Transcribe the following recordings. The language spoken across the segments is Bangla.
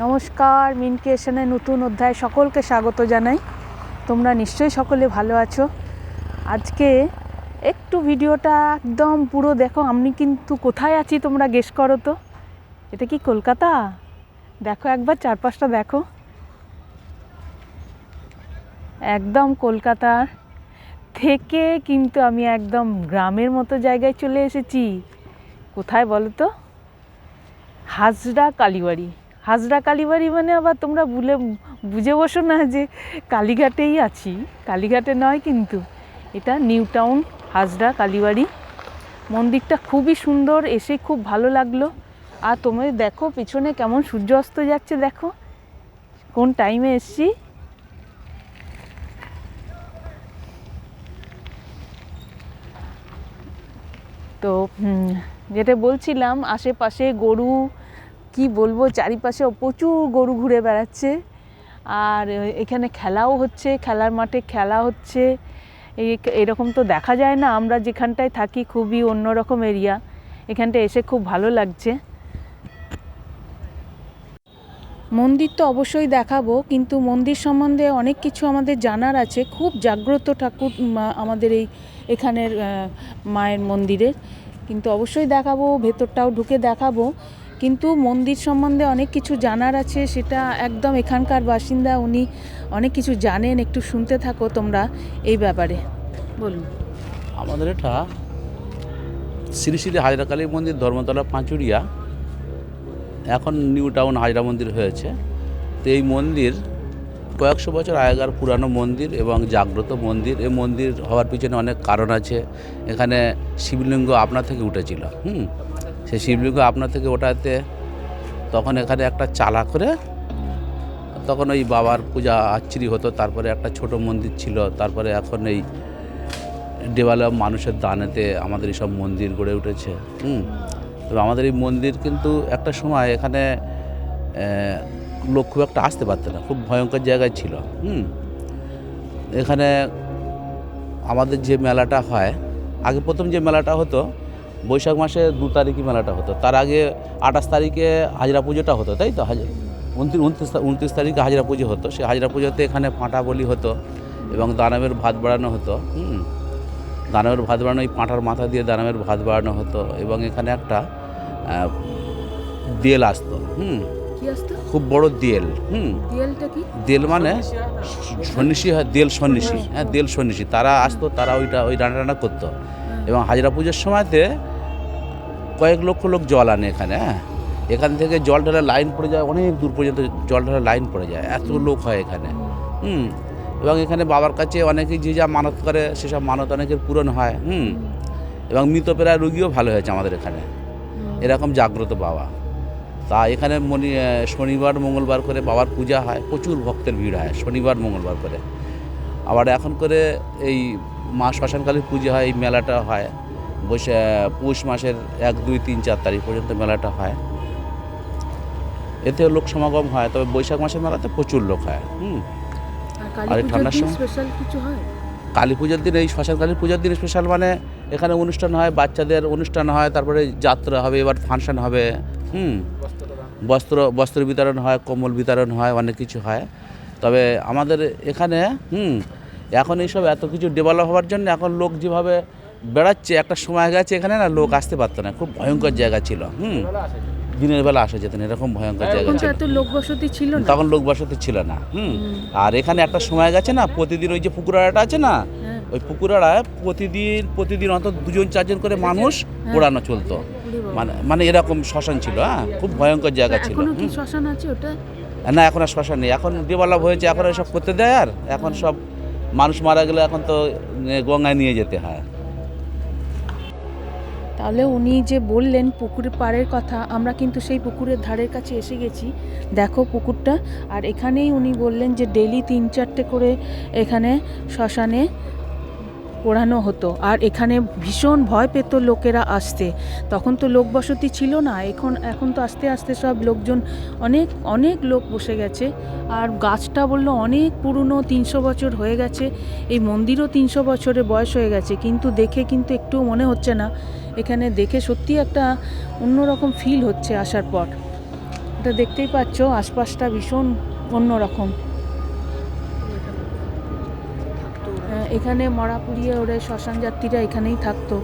নমস্কার, মিন ক্রিয়েশনের নতুন অধ্যায় সকলকে স্বাগত জানাই। তোমরা নিশ্চয়ই সকলে ভালো আছো। আজকে একটু ভিডিওটা একদম পুরো দেখো, আমি কিন্তু কোথায় আছি তোমরা গেস করো তো? এটা কি কলকাতা? দেখো একবার, চারপাশটা দেখো। একদম কলকাতার থেকে কিন্তু আমি একদম গ্রামের মতো জায়গায় চলে এসেছি। কোথায় বলো তো? হাজরা কালীবাড়ি। হাজরা কালীবাড়ি মানে আবার তোমরা ভুলে বুঝে বসো না যে কালীঘাটেই আছি। কালীঘাটে নয় কিন্তু এটা নিউ টাউন, হাজরা কালীবাড়ি। মন্দিরটা খুবই সুন্দর, এসে খুব ভালো লাগল। আর তোমরা দেখো পিছনে কেমন সূর্য অস্ত যাচ্ছে, দেখো। কোন টাইমে এসছি? তো যেটা বলছিলাম, আশেপাশে গরু কি বলব চারিপাশে প্রচুর গরু ঘুরে বেড়াচ্ছে। আর এখানে খেলাও হচ্ছে, খেলার মাঠে খেলা হচ্ছে। এরকম তো দেখা যায় না, আমরা যেখানটায় থাকি খুবই অন্যরকম এরিয়া। এখানটা এসে খুব ভালো লাগছে। মন্দির তো অবশ্যই দেখাবো, কিন্তু মন্দির সম্বন্ধে অনেক কিছু আমাদের জানার আছে। খুব জাগ্রত ঠাকুর আমাদের এই এখানের মায়ের মন্দিরের কিন্তু অবশ্যই দেখাবো, ভেতরটাও ঢুকে দেখাবো। কিন্তু মন্দির সম্বন্ধে অনেক কিছু জানার আছে, সেটা একদম এখানকার বাসিন্দা, উনি অনেক কিছু জানেন, একটু শুনতে থাকো তোমরা এই ব্যাপারে। বলুন। আমাদের এটা শ্রী শ্রী হাজরাকালী মন্দির, ধর্মতলা, পাঁচুরিয়া, এখন নিউ টাউন হাজরা মন্দির হয়েছে। তো এই মন্দির কয়েকশো বছর আগেকার পুরানো মন্দির এবং জাগ্রত মন্দির, এই মন্দির হওয়ার পিছনে অনেক কারণ আছে। এখানে শিবলিঙ্গ আপনা থেকে উঠেছিল, হুম? সেই শিবলিঙ্গ আপনার থেকে ওঠাতে তখন এখানে একটা চালা করে তখন ওই বাবার পূজা আচ্ছিরি হতো, তারপরে একটা ছোট মন্দির ছিল, তারপরে এখন এই ডেভেলপ মানুষের দানেতে আমাদের এইসব মন্দির গড়ে উঠেছে, হুম। তবে আমাদের এই মন্দির কিন্তু একটা সময় এখানে লোক খুব একটা আসতে পারতো না, খুব ভয়ঙ্কর জায়গায় ছিল, হুম। এখানে আমাদের যে মেলাটা হয়, আগে প্রথম যে মেলাটা হতো বৈশাখ মাসে দু তারিখে মেলাটা হতো। তার আগে আঠাশ তারিখে হাজরা পুজোটা হতো তাই তো? হাজার উনত্রিশ উনত্রিশ উনত্রিশ তারিখে হাজরা পুজো হতো। সেই হাজরা পুজোতে এখানে পাঁঠা বলি হতো এবং দানবের ভাত বাড়ানো হতো হুম। দানবের ভাত বাড়ানো এই পাঁঠার মাথা দিয়ে দানবের ভাত বাড়ানো হতো এবং এখানে একটা দেল আসতো হুম। খুব বড় দেল হুম। দেল মানে সন্ন্যাসী হয় দেল সন্ন্যাসী হ্যাঁ দেল সন্ন্যাসী তারা আসতো তারা ওইটা ওই রান্না রান্না করতো এবং হাজরা পুজোর সময়তে কয়েক লক্ষ লোক জল আনে এখানে হ্যাঁ? এখান থেকে জল ঢালার লাইন পড়ে যায় অনেক দূর পর্যন্ত জল ঢালার লাইন পড়ে যায় এত লোক হয় এখানে। হুম? এবং এখানে বাবার কাছে অনেকেই যে যা মানত করে সেসব মানত অনেকের পূরণ হয় হুম? এবং মৃতপ্রায় রুগীও ভালো হয়েছে আমাদের এখানে। এরকম জাগ্রত বাবা। তা এখানে মনি শনিবার মঙ্গলবার করে বাবার পূজা হয় প্রচুর ভক্তের ভিড় হয় শনিবার মঙ্গলবার করে। আবার এখন করে এই মা শ্মশানকালীর পুজো হয় এই মেলাটা হয়। বৈশা পৌষ মাসের এক দুই তিন চার তারিখ পর্যন্ত মেলাটা হয়। এতে লোক সমাগম হয় তবে বৈশাখ মাসের মেলাতে প্রচুর লোক হয়। হুম। আর ঠান্ডার সময়? কালী পুজোর দিন এই শ্মশান কালী পুজোর দিন স্পেশাল মানে এখানে অনুষ্ঠান হয় বাচ্চাদের অনুষ্ঠান হয় তারপরে যাত্রা হবে এবার ফাংশন হবে। হুম। বস্ত্র বস্ত্র বিতরণ হয় কম্বল বিতরণ হয় অনেক কিছু হয়। তবে আমাদের এখানে হুম এখন এইসব এত কিছু ডেভেলপ হওয়ার জন্য এখন লোক যেভাবে বেড়াচ্ছে একটা সময় গেছে এখানে না লোক আসতে পারতো না। খুব ভয়ঙ্কর জায়গা ছিল হুম। দিনের বেলা আসা যেত না এরকম ভয়ঙ্কর জায়গা ছিল। লোক বসতি ছিল না। তখন লোক বসতি ছিল না হুম। আর এখানে একটা সময় গেছে না প্রতিদিন ওই যে পুকুরাটা আছে না হ্যাঁ। ওই পুকুরাড়ায় প্রতিদিন প্রতিদিন অন্তত দুজন চারজন করে মানুষ পোড়ানো চলতো। মানে মানে এরকম শ্মশান ছিল হ্যাঁ। খুব ভয়ঙ্কর জায়গা ছিল। শ্মশান আছে ওটা? না এখন আর শ্মশান নেই। এখন ডেভেলপ হয়েছে এখন এসব করতে দেয় আর। এখন সব মানুষ মারা গেলে এখন তো গঙ্গায় নিয়ে যেতে হয়। তাহলে উনি যে বললেন পুকুর পাড়ের কথা, আমরা কিন্তু সেই পুকুরের ধারের কাছে এসে গেছি। দেখো পুকুরটা। আর এখানেই উনি বললেন যে ডেলি তিন চারটে করে এখানে শ্মশানে পোড়ানো হতো। আর এখানে ভীষণ ভয় পেত লোকেরা আসতে। তখন তো লোক বসতি ছিল না। এখন এখন তো আস্তে আস্তে সব লোকজন, অনেক অনেক লোক বসে গেছে। আর গাছটা বলল অনেক পুরনো, তিনশো বছর হয়ে গেছে। এই মন্দিরও তিনশো বছরের বয়স হয়ে গেছে। কিন্তু দেখে কিন্তু একটুও মনে হচ্ছে না। এখানে দেখে সত্যি একটা অন্যরকম ফিল হচ্ছে আসার পর। এটা দেখতেই পাচ্ছ, আশপাশটা ভীষণ অন্যরকম। এখানে মরা পুড়িয়ে ওরা শ্মশান যাত্রীরা এখানেই থাকতো।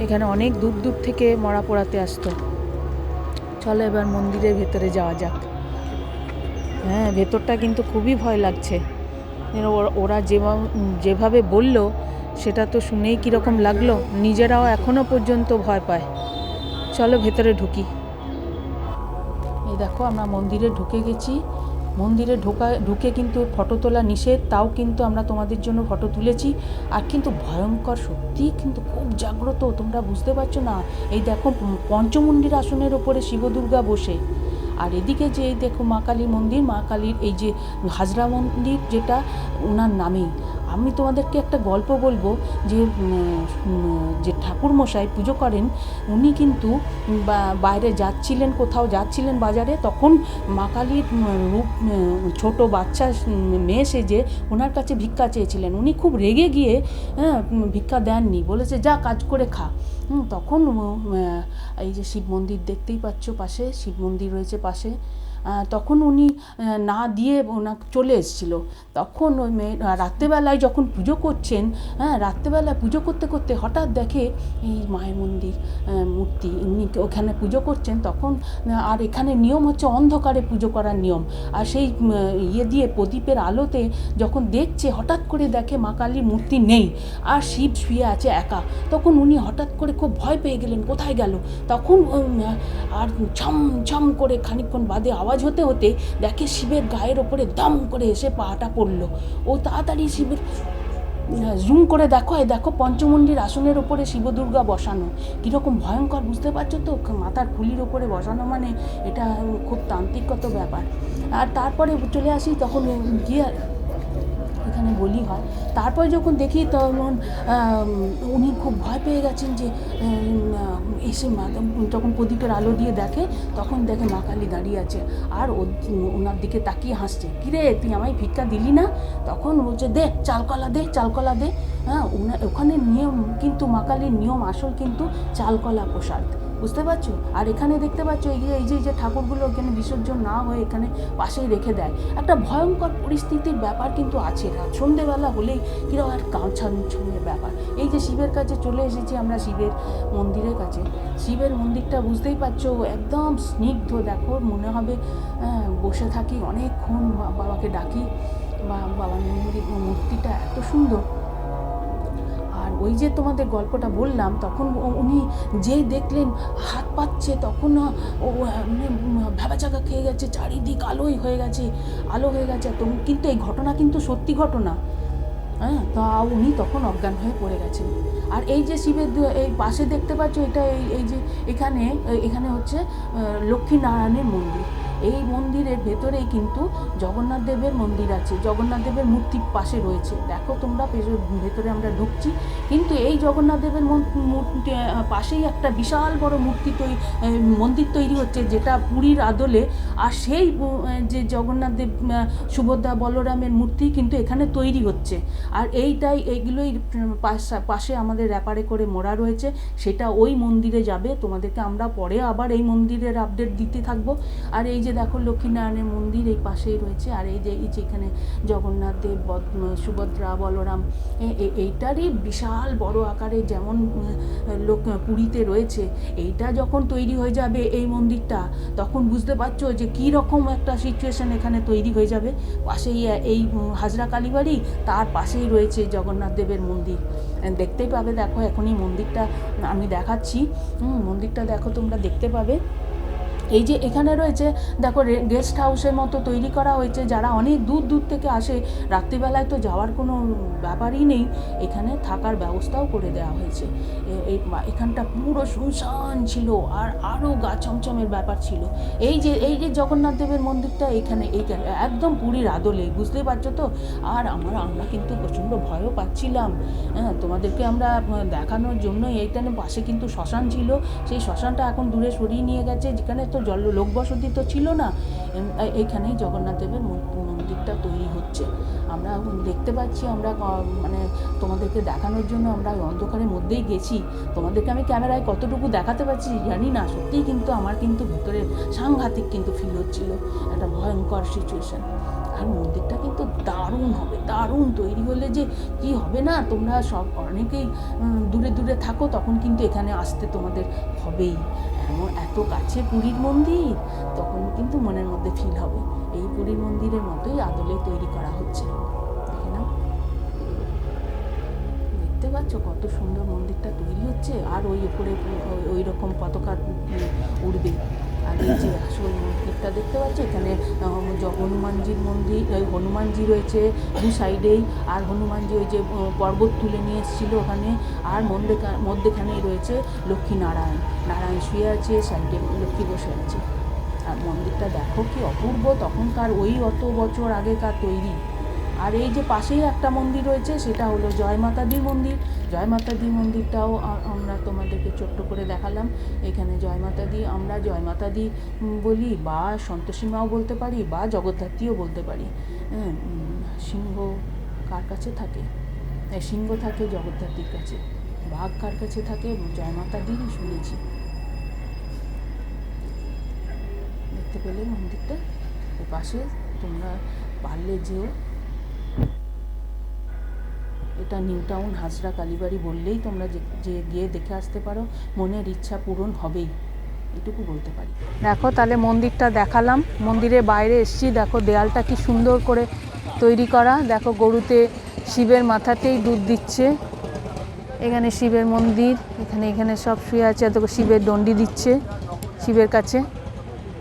এখানে অনেক দূর দূর থেকে মরা পোড়াতে আসতো। চলো এবার মন্দিরের ভেতরে যাওয়া যাক। হ্যাঁ ভেতরটা কিন্তু খুবই ভয় লাগছে। ওরা- যেভাবে বলল সেটা তো শুনেই কীরকম লাগল, নিজেরাও এখনও পর্যন্ত ভয় পায়। চলো ভেতরে ঢুকি। এই দেখো, আমরা মন্দিরে ঢুকে গেছি। মন্দিরে ঢোকা, ঢুকে কিন্তু ফটো তোলা নিষেধ, তাও কিন্তু আমরা তোমাদের জন্য ফটো তুলেছি। আর কিন্তু ভয়ঙ্কর, সত্যিই কিন্তু খুব জাগ্রত, তোমরা বুঝতে পারছ না? এই দেখো পঞ্চমুণ্ডির আসনের ওপরে শিবদুর্গা বসে। আর এদিকে যে এই দেখো মা কালী মন্দির, মা কালীর এই যে হাজরা মন্দির, যেটা ওনার নামেই। আমি তোমাদেরকে একটা গল্প বলব যে যে ঠাকুরমশাই পুজো করেন, উনি কিন্তু বাইরে যাচ্ছিলেন, কোথাও যাচ্ছিলেন বাজারে, তখন মা কালীর রূপ ছোট বাচ্চা মেয়ে সেজে ওনার কাছে ভিক্ষা চেয়েছিলেন। উনি খুব রেগে গিয়ে হ্যাঁ ভিক্ষা দেননি। বলেছে, যা, কাজ করে খা। তখন এই যে শিব মন্দির দেখতেই পাচ্ছ পাশে, শিব মন্দির রয়েছে পাশে। তখন উনি না দিয়ে ওনাকে চলে এসেছিল। তখন ওই মেয়ে রাত্রেবেলায় যখন পুজো করছেন হ্যাঁ রাত্রেবেলায় পুজো করতে করতে হঠাৎ দেখে এই মায়ের মন্দির মূর্তি, উনি ওখানে পুজো করছেন, তখন আর এখানে নিয়ম হচ্ছে অন্ধকারে পুজো করার নিয়ম। আর সেই ইয়ে দিয়ে প্রদীপের আলোতে যখন দেখছে, হঠাৎ করে দেখে মা কালীর মূর্তি নেই, আর শিব শুয়ে আছে একা। তখন উনি হঠাৎ করে খুব ভয় পেয়ে গেলেন, কোথায় গেল? তখন আর ছম ছম করে খানিকক্ষণ বাদে আওয়াজ হতে হতে দেখে শিবের গায়ের ওপরে দম করে এসে পাটা পড়ল। ও তাড়াতাড়ি শিবের জুম করে দেখো, এই দেখো পঞ্চমন্ডির আসনের ওপরে শিবদুর্গা বসানো। কীরকম ভয়ঙ্কর, বুঝতে পারছ তো? মাথার খুলির ওপরে বসানো মানে এটা খুব তান্ত্রিকগত ব্যাপার। আর তারপরে চলে আসি তখন গিয়ে এখানে বলি হয়। তারপর যখন দেখি তখন উনি খুব ভয় পেয়ে গেছেন যে এসে মা যখন প্রদীপের আলো দিয়ে দেখে, তখন দেখে মা কালী দাঁড়িয়ে আছে। আর ওনার দিকে তাকিয়ে হাসছে। কিরে, তুই আমায় ভিক্ষা দিলি না? তখন বলছে, দে, চালকলা দে চালকলা দে। হ্যাঁ ওখানে নিয়ম, কিন্তু মা কালীর নিয়ম, আসল কিন্তু চালকলা প্রসাদ। বুঝতে পারছ? আর এখানে দেখতে পাচ্ছ এই যে এই যে যে ঠাকুরগুলো এখানে বিসর্জন না হয়ে এখানে পাশেই রেখে দেয়। একটা ভয়ঙ্কর পরিস্থিতির ব্যাপার কিন্তু আছে। সন্ধেবেলা হলেই কীরকম একটা কাঁছাছুমের ব্যাপার। এই যে শিবের কাছে চলে এসেছি আমরা শিবের মন্দিরের কাছে। শিবের মন্দিরটা বুঝতেই পারছ একদম স্নিগ্ধ। দেখো মনে হবে হ্যাঁ, বসে থাকি অনেকক্ষণ বাবাকে ডাকি। বা বাবার মন্দির মূর্তিটা এত সুন্দর। আর ওই যে তোমাদের গল্পটা বললাম, তখন উনি যেই দেখলেন হাত পাচ্ছে, তখন ও ভেবাচাকা খেয়ে গেছে, চারিদিক আলোই হয়ে গেছে, আলো হয়ে গেছে। তো কিন্তু এই ঘটনা কিন্তু সত্যি ঘটনা। হ্যাঁ তা উনি তখন অজ্ঞান হয়ে পড়ে গেছেন। আর এই যে শিবের এই পাশে দেখতে পাচ্ছ, এটা এই এই যে এখানে এখানে হচ্ছে লক্ষ্মীনারায়ণের মন্দির। এই মন্দিরের ভেতরেই কিন্তু জগন্নাথ দেবের মন্দির আছে। জগন্নাথ দেবের মূর্তি পাশে রয়েছে। দেখো তোমরা ভেতরে আমরা ঢুকছি। কিন্তু এই জগন্নাথ দেবের মূর্তি পাশেই একটা বিশাল বড় মূর্তি তৈরি মন্দির তৈরি হচ্ছে, যেটা পুরীর আদলে। আর সেই যে জগন্নাথ দেব সুভদ্রা বলরামের মূর্তি কিন্তু এখানে তৈরি হচ্ছে। আর এইটাই এইগুলোই পাশে আমাদের র্যাপারে করে মোড়া রয়েছে। সেটা ওই মন্দিরে যাবে। তোমাদেরকে আমরা পরে আবার এই মন্দিরের আপডেট দিতে থাকব। আর এই যে দেখো লক্ষ্মীনারায়ণের মন্দির এই পাশেই রয়েছে, আর এই যে এই যে এখানে জগন্নাথ দেব সুভদ্রা, বলরাম এইটারই বিশাল বড় আকারে যেমন লোক, পুরীতে রয়েছে, এইটা যখন তৈরি হয়ে যাবে এই মন্দিরটা, তখন বুঝতে পারছ যে কী রকম একটা সিচুয়েশন এখানে তৈরি হয়ে যাবে। পাশেই এই হাজরা কালীবাড়ি, তার পাশেই রয়েছে জগন্নাথ দেবের মন্দির। দেখতেই পাবে, দেখো এখনই মন্দিরটা, আমি দেখাচ্ছি। মন্দিরটা দেখো তোমরা দেখতে পাবে। এই যে এখানে রয়েছে, দেখো গেস্ট হাউসের মতো তৈরি করা হয়েছে, যারা অনেক দূর দূর থেকে আসে, রাত্রিবেলায় তো যাওয়ার কোনো ব্যাপারই নেই, এখানে থাকার ব্যবস্থাও করে দেওয়া হয়েছে। এই এখানটা পুরো শুনশান ছিল, আর আরও গা ছমছমের ব্যাপার ছিল। এই যে এই যে জগন্নাথ দেবের মন্দিরটা এখানে এইখানে একদম পুরীর আদলে বুঝতে পারছ তো? আর আমরা আমরা কিন্তু প্রচণ্ড ভয়ও পাচ্ছিলাম। হ্যাঁ তোমাদেরকে আমরা দেখানোর জন্য এইখানে পাশে কিন্তু শ্মশান ছিল, সেই শ্মশানটা এখন দূরে সরিয়ে নিয়ে গেছে, যেখানে তো জল লোকবসতি তো ছিল না। এইখানেই জগন্নাথ দেবের মন্দিরটা তৈরি হচ্ছে। আমরা দেখতে পাচ্ছি, আমরা মানে তোমাদেরকে দেখানোর জন্য আমরা অন্ধকারের মধ্যেই গেছি। তোমাদেরকে আমি ক্যামেরায় কতটুকু দেখাতে পারছি জানি না, সত্যিই কিন্তু আমার কিন্তু ভিতরে সাংঘাতিক কিন্তু ফিল হচ্ছিল। একটা ভয়ঙ্কর সিচুয়েশন আর মন্দিরটা কিন্তু দারুণ হবে, দারুণ তৈরি হলে যে কি হবে না? তোমরা সব অনেকেই দূরে দূরে থাকো, তখন কিন্তু এখানে আসতে তোমাদের হবেই। এত কাছে পুরীর মন্দির, তখন কিন্তু মনের মধ্যে ফিল হবে। এই পুরীর মন্দিরের মতোই আদলে তৈরি করা হচ্ছে। দেখে দেখতে পাচ্ছ কত সুন্দর মন্দিরটা তৈরি হচ্ছে, আর ওই উপরে ওই- রকম পতাকা উড়বে। আর এই যে আসল মন্দিরটা দেখতে পাচ্ছ, এখানে হনুমানজির মন্দির, ওই হনুমানজি রয়েছে দু সাইডেই, আর হনুমানজি ওই যে পর্বত তুলে নিয়ে এসেছিল ওখানে, আর মধ্যেখা- মধ্যেখানেই রয়েছে লক্ষ্মী নারায়ণ নারায়ণ শুয়ে আছে, সাইডে লক্ষ্মী বসে আছে। আর মন্দিরটা দেখো কি অপূর্ব, তখনকার ওই অত বছর আগেকার তৈরি। আর এই যে পাশেই একটা মন্দির রয়েছে, সেটা হলো জয় মাতাদির মন্দির। জয় মাতাদির মন্দিরটাও আমরা তোমাদেরকে ছোট্ট করে দেখালাম। এখানে জয় মাতাদি আমরা জয় মাতাদি উম, বলি বা সন্তোষী মাও বলতে পারি বা জগদ্ধাত্রীও বলতে পারি। হ্যাঁ সিংহ কার কাছে থাকে? সিংহ থাকে জগদ্ধাত্রীর কাছে। বাঘ কার কাছে থাকে? জয় মাতাদিরই শুনেছি। দেখতে পেলে মন্দিরটা। পাশে তোমরা পারলে যেও। এটা নিউ টাউন হাজরা, কালীবাড়ি বললেই তোমরা যে গিয়ে দেখে আসতে পারো। মনের ইচ্ছা পূরণ হবেই। এটুকু বলতে পারি। দেখো তাহলে মন্দিরটা দেখালাম। মন্দিরের বাইরে এসছি। দেখো দেয়ালটা কি সুন্দর করে তৈরি করা। দেখো গরুতে শিবের মাথাতেই দুধ দিচ্ছে। এখানে শিবের মন্দির। এখানে এখানে সব শুয়ে আছে। দেখো শিবের দণ্ডি দিচ্ছে শিবের কাছে।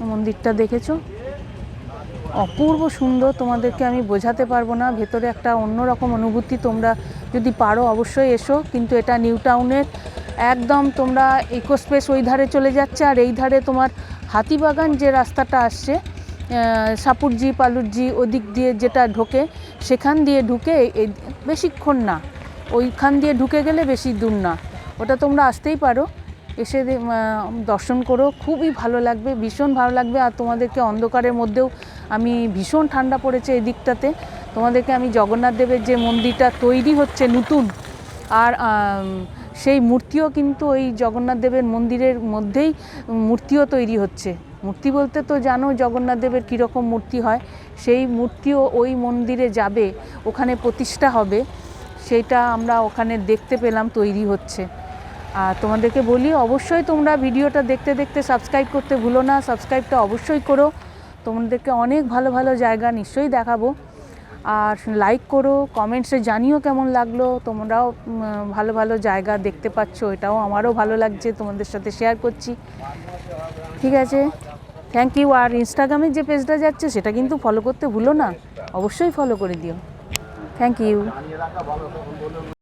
মন্দিরটা দেখেছ? অপূর্ব সুন্দর তোমাদেরকে আমি বোঝাতে পারব না। ভেতরে একটা অন্যরকম অনুভূতি তোমরা যদি পারো অবশ্যই এসো। কিন্তু এটা নিউ টাউনের একদম তোমরা ইকো স্পেস ওই ধারে চলে যাচ্ছে। আর এই ধারে তোমার হাতিবাগান যে রাস্তাটা আসছে সাপুরজি, পালুরজি ওদিক দিয়ে যেটা ঢোকে, সেখান দিয়ে ঢুকে বেশিক্ষণ না। ওইখান দিয়ে ঢুকে গেলে বেশি দূর না। ওটা তোমরা আসতেই পারো। এসে দর্শন করো। খুবই ভালো লাগবে, ভীষণ ভালো লাগবে। আর তোমাদেরকে অন্ধকারের মধ্যেও আমি ভীষণ ঠান্ডা পড়েছে এই দিকটাতে তোমাদেরকে আমি জগন্নাথ দেবের যে মন্দিরটা তৈরি হচ্ছে নতুন, আর সেই মূর্তিও কিন্তু ওই জগন্নাথ দেবের মন্দিরের মধ্যেই মূর্তিও তৈরি হচ্ছে। মূর্তি বলতে তো জানো জগন্নাথ দেবের কীরকম মূর্তি হয়? সেই মূর্তিও ওই মন্দিরে যাবে, ওখানে প্রতিষ্ঠা হবে, সেটা আমরা ওখানে দেখতে পেলাম তৈরি হচ্ছে। আর তোমাদেরকে বলি, অবশ্যই তোমরা ভিডিওটা দেখতে দেখতে সাবস্ক্রাইব করতে ভুলো না, সাবস্ক্রাইবটা অবশ্যই করো। তোমাদেরকে অনেক ভালো ভালো জায়গা নিশ্চয়ই দেখাবো। আর লাইক করো কমেন্টসে জানিও কেমন লাগল। তোমরাও ভালো ভালো জায়গা দেখতে পাচ্ছ, এটাও আমারও ভালো লাগছে, তোমাদের সাথে শেয়ার করছি। ঠিক আছে? থ্যাংক ইউ আর ইনস্টাগ্রামে যে পেজটা যাচ্ছে, সেটা কিন্তু ফলো করতে ভুলো না। অবশ্যই ফলো করে দিও। Thank you